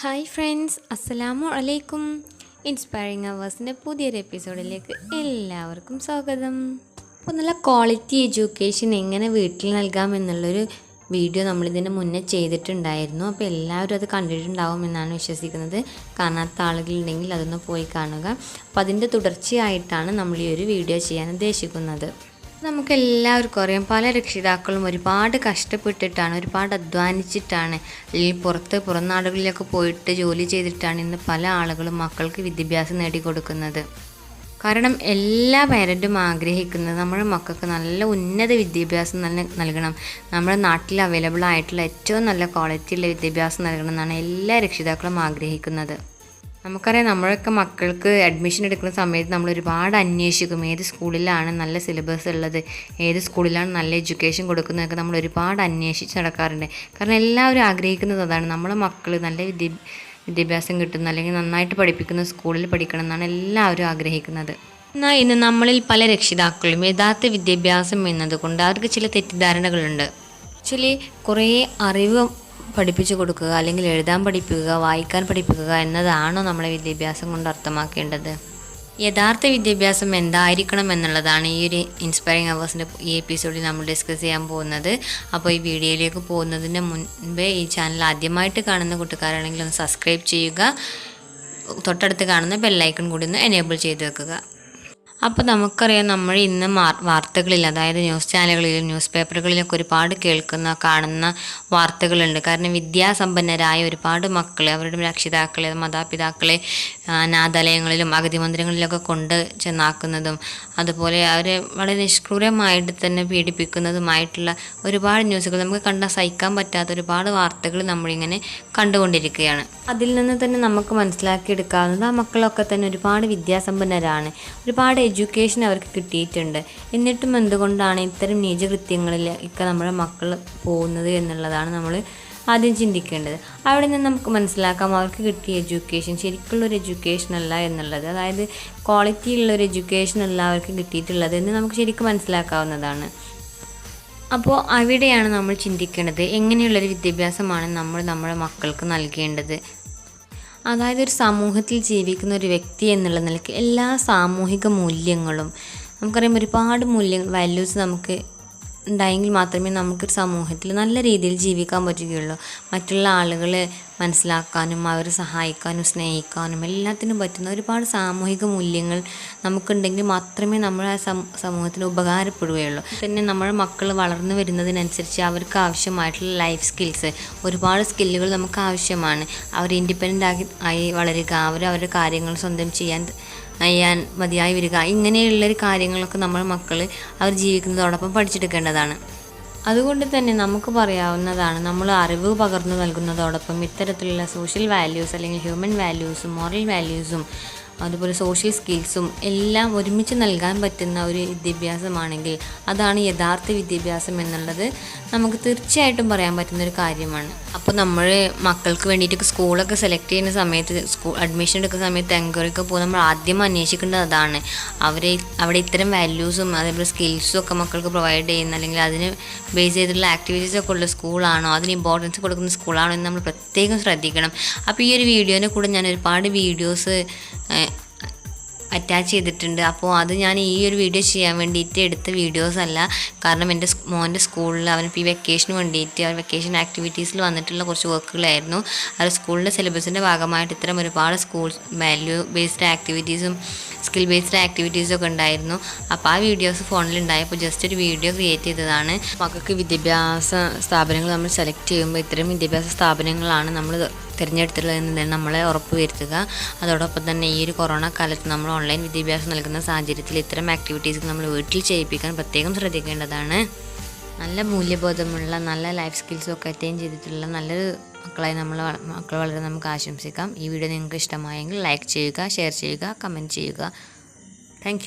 Hi friends അസ്സലാമു അലൈക്കും inspiring അവേഴ്സിന്റെ പുതിയൊരു എപ്പിസോഡിലേക്ക് എല്ലാവർക്കും സ്വാഗതം. അപ്പോൾ നല്ല ക്വാളിറ്റി എഡ്യൂക്കേഷൻ എങ്ങനെ വീട്ടിൽ നൽകാം എന്നുള്ളൊരു വീഡിയോ നമ്മളിതിന് മുന്നേ ചെയ്തിട്ടുണ്ടായിരുന്നു. അപ്പോൾ എല്ലാവരും അത് കണ്ടിട്ടുണ്ടാവും എന്നാണ് വിശ്വസിക്കുന്നത്. കാണാത്ത ആളുകളുണ്ടെങ്കിൽ അതൊന്ന് പോയി കാണുക. അപ്പോൾ അതിന്റെ തുടർച്ചയായിട്ടാണ് നമ്മൾ ഈ ഒരു വീഡിയോ ചെയ്യാൻ ഉദ്ദേശിക്കുന്നത്. നമുക്ക് എല്ലാവർക്കും അറിയാം പല രക്ഷിതാക്കളും ഒരുപാട് കഷ്ടപ്പെട്ടിട്ടാണ് ഒരുപാട് അധ്വാനിച്ചിട്ടാണ് അല്ലെങ്കിൽ പുറത്ത് പുറം നാടുകളിലൊക്കെ പോയിട്ട് ജോലി ചെയ്തിട്ടാണ് ഇന്ന് പല ആളുകളും മക്കൾക്ക് വിദ്യാഭ്യാസം നേടിക്കൊടുക്കുന്നത്. കാരണം എല്ലാ പേരന്റും ആഗ്രഹിക്കുന്നത് നമ്മുടെ മക്കൾക്ക് നല്ല ഉന്നത വിദ്യാഭ്യാസം നല്ല നൽകണം. നമ്മുടെ നാട്ടിൽ അവൈലബിൾ ആയിട്ടുള്ള ഏറ്റവും നല്ല ക്വാളിറ്റിയുള്ള വിദ്യാഭ്യാസം നൽകണം എന്നാണ് എല്ലാ രക്ഷിതാക്കളും ആഗ്രഹിക്കുന്നത്. നമുക്കറിയാം നമ്മളൊക്കെ മക്കൾക്ക് അഡ്മിഷൻ എടുക്കുന്ന സമയത്ത് നമ്മൾ ഒരുപാട് അന്വേഷിക്കും. ഏത് സ്കൂളിലാണ് നല്ല സിലബസ് ഉള്ളത്? ഏത് സ്കൂളിലാണ് നല്ല എഡ്യൂക്കേഷൻ കൊടുക്കുന്നതൊക്കെ നമ്മൾ ഒരുപാട് അന്വേഷിച്ച് നടക്കാറുണ്ട്. കാരണം എല്ലാവരും ആഗ്രഹിക്കുന്നത് അതാണ്. നമ്മളെ മക്കൾ നല്ല വിദ്യ വിദ്യാഭ്യാസം കിട്ടുന്ന അല്ലെങ്കിൽ നന്നായിട്ട് പഠിപ്പിക്കുന്ന സ്കൂളിൽ പഠിക്കണം എന്നാണ് എല്ലാവരും ആഗ്രഹിക്കുന്നത്. എന്നാൽ ഇന്ന് നമ്മളിൽ പല രക്ഷിതാക്കളും യഥാർത്ഥ വിദ്യാഭ്യാസം എന്നതുകൊണ്ട് അവർക്ക് ചില തെറ്റിദ്ധാരണകളുണ്ട്. ആക്ച്വലി കുറേ അറിവ് പഠിപ്പിച്ചു കൊടുക്കുക അല്ലെങ്കിൽ എഴുതാൻ പഠിപ്പിക്കുക വായിക്കാൻ പഠിപ്പിക്കുക എന്നതാണോ നമ്മളെ വിദ്യാഭ്യാസം കൊണ്ട് അർത്ഥമാക്കേണ്ടത്? യഥാർത്ഥ വിദ്യാഭ്യാസം എന്തായിരിക്കണം എന്നുള്ളതാണ് ഈ ഒരു ഇൻസ്പയറിംഗ് അവേഴ്സിന്റെ ഈ എപ്പിസോഡിൽ നമ്മൾ ഡിസ്കസ് ചെയ്യാൻ പോകുന്നത്. അപ്പോൾ ഈ വീഡിയോയിലേക്ക് പോകുന്നതിന് മുൻപേ ഈ ചാനൽ ആദ്യമായിട്ട് കാണുന്ന കൂട്ടുകാരാണെങ്കിൽ ഒന്ന് സബ്സ്ക്രൈബ് ചെയ്യുക. തൊട്ടടുത്ത് കാണുന്ന ബെല്ലൈക്കൺ കൂടി ഒന്ന് എനേബിൾ ചെയ്ത് വെക്കുക. അപ്പോൾ നമുക്കറിയാം നമ്മൾ ഇന്ന് വാർത്തകളിൽ അതായത് ന്യൂസ് ചാനലുകളിലും ന്യൂസ് പേപ്പറുകളിലൊക്കെ ഒരുപാട് കേൾക്കുന്ന കാണുന്ന വാർത്തകളുണ്ട്. കാരണം വിദ്യാസമ്പന്നരായ ഒരുപാട് മക്കളെ അവരുടെ രക്ഷിതാക്കളെ മാതാപിതാക്കളെ അനാഥാലയങ്ങളിലും അഗതി മന്ദിരങ്ങളിലൊക്കെ കൊണ്ട് ചെന്നാക്കുന്നതും അതുപോലെ അവരെ വളരെ നിഷ്ക്രൂരമായിട്ട് തന്നെ പീഡിപ്പിക്കുന്നതുമായിട്ടുള്ള ഒരുപാട് ന്യൂസുകൾ നമുക്ക് കണ്ടാൽ സഹിക്കാൻ പറ്റാത്ത ഒരുപാട് വാർത്തകൾ നമ്മളിങ്ങനെ കണ്ടുകൊണ്ടിരിക്കുകയാണ്. അതിൽ നിന്ന് തന്നെ നമുക്ക് മനസ്സിലാക്കിയെടുക്കാവുന്നത് ആ മക്കളൊക്കെ തന്നെ ഒരുപാട് വിദ്യാസമ്പന്നരാണ്. ഒരുപാട് എഡ്യൂക്കേഷൻ അവർക്ക് കിട്ടിയിട്ടുണ്ട്. എന്നിട്ടും എന്തുകൊണ്ടാണ് ഇത്തരം നീചകൃത്യങ്ങളിൽ ഒക്കെ നമ്മുടെ മക്കൾ പോകുന്നത് എന്നുള്ളതാണ് നമ്മൾ ആദ്യം ചിന്തിക്കേണ്ടത്. അവിടെ നിന്ന് നമുക്ക് മനസ്സിലാക്കാം അവർക്ക് കിട്ടിയ എഡ്യൂക്കേഷൻ. ശരിക്കുള്ളൊരു എഡ്യൂക്കേഷൻ അല്ല എന്നുള്ളത്. അതായത് ക്വാളിറ്റി ഉള്ളൊരു എഡ്യൂക്കേഷൻ അല്ല അവർക്ക് കിട്ടിയിട്ടുള്ളത് എന്ന് നമുക്ക് ശരിക്കും മനസ്സിലാക്കാവുന്നതാണ്. അപ്പോൾ അവിടെയാണ് നമ്മൾ ചിന്തിക്കേണ്ടത് എങ്ങനെയുള്ളൊരു വിദ്യാഭ്യാസമാണ് നമ്മൾ നമ്മുടെ മക്കൾക്ക് നൽകേണ്ടത്. അതായത് ഒരു സമൂഹത്തിൽ ജീവിക്കുന്ന ഒരു വ്യക്തി എന്നുള്ള നിലയ്ക്ക് എല്ലാ സാമൂഹിക മൂല്യങ്ങളും നമുക്കറിയാം ഒരുപാട് മൂല്യങ്ങൾ വാല്യൂസ് നമുക്ക് ഉണ്ടായെങ്കിൽ മാത്രമേ നമുക്കൊരു സമൂഹത്തിൽ നല്ല രീതിയിൽ ജീവിക്കാൻ പറ്റുകയുള്ളൂ. മറ്റുള്ള ആളുകളെ മനസ്സിലാക്കാനും അവരെ സഹായിക്കാനും സ്നേഹിക്കാനും എല്ലാത്തിനും പറ്റുന്ന ഒരുപാട് സാമൂഹിക മൂല്യങ്ങൾ നമുക്കുണ്ടെങ്കിൽ മാത്രമേ നമ്മൾ ആ സമൂഹത്തിന് ഉപകാരപ്പെടുകയുള്ളൂ. പിന്നെ നമ്മുടെ മക്കൾ വളർന്നു വരുന്നതിനനുസരിച്ച് അവർക്ക് ആവശ്യമായിട്ടുള്ള ലൈഫ് സ്കിൽസ് ഒരുപാട് സ്കില്ലുകൾ നമുക്ക് ആവശ്യമാണ്. അവർ ഇൻഡിപെൻഡന്റ് ആയി ആയി വളരുക അവർ അവരുടെ കാര്യങ്ങൾ സ്വന്തം ചെയ്യാൻ ചെയ്യാൻ മതിയായി വരിക. ഇങ്ങനെയുള്ളൊരു കാര്യങ്ങളൊക്കെ നമ്മൾ മക്കൾ അവർ ജീവിക്കുന്നതോടൊപ്പം പഠിച്ചെടുക്കേണ്ടതാണ്. അതുകൊണ്ട് തന്നെ നമുക്ക് പറയാവുന്നതാണ് നമ്മൾ അറിവ് പകർന്നു നൽകുന്നതോടൊപ്പം ഇത്തരത്തിലുള്ള സോഷ്യൽ വാല്യൂസ് അല്ലെങ്കിൽ ഹ്യൂമൻ വാല്യൂസും മോറൽ വാല്യൂസും അതുപോലെ സോഷ്യൽ സ്കിൽസും എല്ലാം ഒരുമിച്ച് നൽകാൻ പറ്റുന്ന ഒരു വിദ്യാഭ്യാസമാണെങ്കിൽ അതാണ് യഥാർത്ഥ വിദ്യാഭ്യാസം എന്നുള്ളത്. നമുക്ക് തീർച്ചയായിട്ടും പറയാൻ പറ്റുന്ന ഒരു കാര്യമാണ്. അപ്പോൾ നമ്മൾ മക്കൾക്ക് വേണ്ടിയിട്ട് സ്കൂളൊക്കെ സെലക്ട് ചെയ്യുന്ന സമയത്ത് സ്കൂൾ അഡ്മിഷൻ എടുക്കുന്ന സമയത്ത് എൻക്വയറിക്ക് പോകുമ്പോൾ നമ്മൾ ആദ്യം അന്വേഷിക്കേണ്ടത് അതാണ്. അവരെ അവിടെ ഇത്തരം വാല്യൂസും അതേപോലെ സ്കിൽസും ഒക്കെ മക്കൾക്ക് പ്രൊവൈഡ് ചെയ്യുന്ന അല്ലെങ്കിൽ അതിന് ബേസ് ചെയ്തിട്ടുള്ള ആക്ടിവിറ്റീസ് ഒക്കെ ഉള്ള സ്കൂളാണോ അതിന് ഇമ്പോർട്ടൻസ് കൊടുക്കുന്ന സ്കൂളാണോ എന്ന് നമ്മൾ പ്രത്യേകം ശ്രദ്ധിക്കണം. അപ്പോൾ ഈ ഒരു വീഡിയോനെ കൂടെ ഞാൻ ഒരുപാട് വീഡിയോസ് അറ്റാച്ച് ചെയ്തിട്ടുണ്ട്. അപ്പോൾ അത് ഞാൻ ഈ ഒരു വീഡിയോ ചെയ്യാൻ വേണ്ടിയിട്ട് എടുത്ത വീഡിയോസ് അല്ല. കാരണം എന്റെ മോന്റെ സ്കൂളിൽ അവനിപ്പോൾ ഈ വെക്കേഷന് വേണ്ടിയിട്ട് അവർ വെക്കേഷൻ ആക്ടിവിറ്റീസിൽ വന്നിട്ടുള്ള കുറച്ച് വർക്കുകളായിരുന്നു അത് സ്കൂളിന്റെ സിലബസിന്റെ ഭാഗമായിട്ട് ഇത്തരം ഒരുപാട് സ്കൂൾ വാല്യൂ ബേസ്ഡ് ആക്ടിവിറ്റീസും സ്കിൽ ബേസ്ഡ് ആക്ടിവിറ്റീസ് ഒക്കെ ഉണ്ടായിരുന്നു. അപ്പോൾ ആ വീഡിയോസ് ഫോണിൽ ഉണ്ടായപ്പോൾ ജസ്റ്റ് ഒരു വീഡിയോ ക്രിയേറ്റ് ചെയ്തതാണ്. മക്കൾക്ക് വിദ്യാഭ്യാസ സ്ഥാപനങ്ങൾ നമ്മൾ സെലക്ട് ചെയ്യുമ്പോൾ ഇത്തരം വിദ്യാഭ്യാസ സ്ഥാപനങ്ങളാണ് നമ്മൾ തിരഞ്ഞെടുത്തുള്ളതെന്ന് നമ്മളെ ഉറപ്പ് വരുത്തുക. അതോടൊപ്പം തന്നെ ഈ ഒരു കൊറോണ കാലത്ത് നമ്മൾ ഓൺലൈൻ വിദ്യാഭ്യാസം നൽകുന്ന സാഹചര്യത്തിൽ ഇത്തരം ആക്ടിവിറ്റീസ് നമ്മൾ വീട്ടിൽ ചെയ്യിപ്പിക്കാൻ പ്രത്യേകം ശ്രദ്ധിക്കേണ്ടതാണ്. നല്ല മൂല്യബോധമുള്ള നല്ല ലൈഫ് സ്കിൽസും ഒക്കെ അറ്റൈൻ ചെയ്തിട്ടുള്ള നല്ലൊരു മക്കളായി നമ്മൾ മക്കൾ വളരെ നമുക്ക് ആശംസിക്കാം. ഈ വീഡിയോ നിങ്ങൾക്ക് ഇഷ്ടമായെങ്കിൽ ലൈക്ക് ചെയ്യുക ഷെയർ ചെയ്യുക കമന്റ് ചെയ്യുക. താങ്ക്